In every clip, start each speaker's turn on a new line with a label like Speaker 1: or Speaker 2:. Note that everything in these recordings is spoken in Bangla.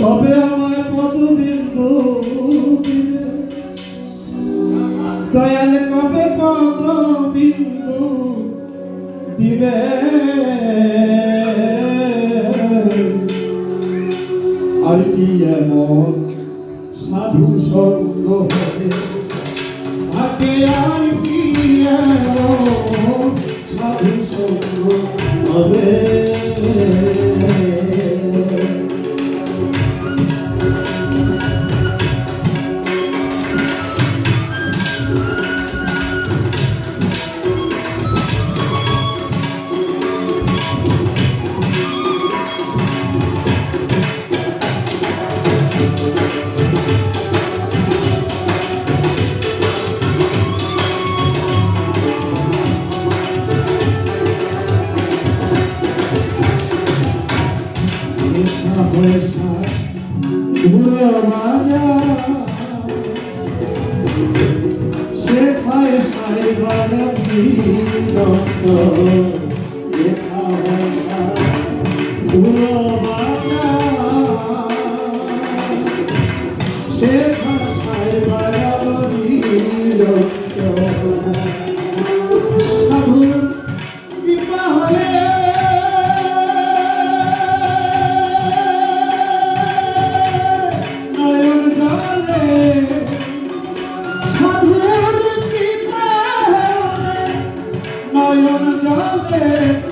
Speaker 1: তবে আমায় পদবিন্দু দয়াল কবে পদবিন্দু দিবে? আর কি এমন সাধু সঙ্গ হবে? হবে। সেথায় ভাই বারবি রক্ত। Yeah.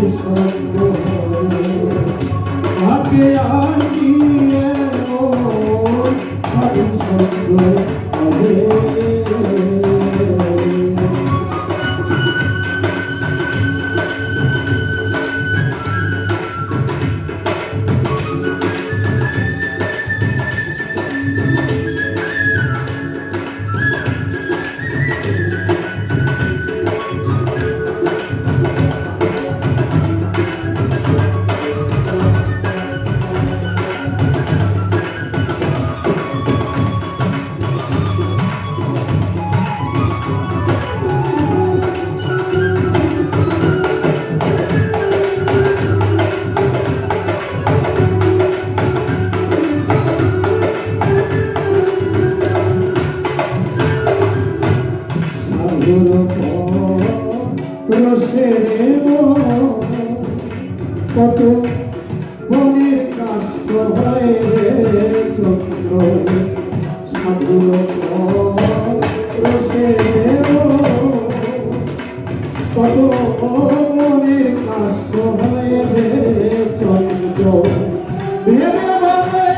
Speaker 1: Thank you. ভেবে বলে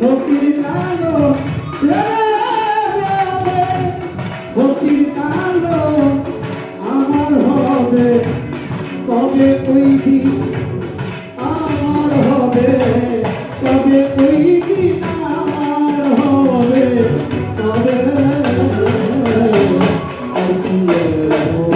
Speaker 1: ভক্তির কান্ড ভক্তির কান্ড আমার হবে কবে ওই দিন আমার হবে কবে ওই দিন আমার হবে কবে Oh,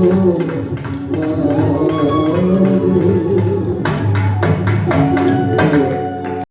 Speaker 1: Senhor.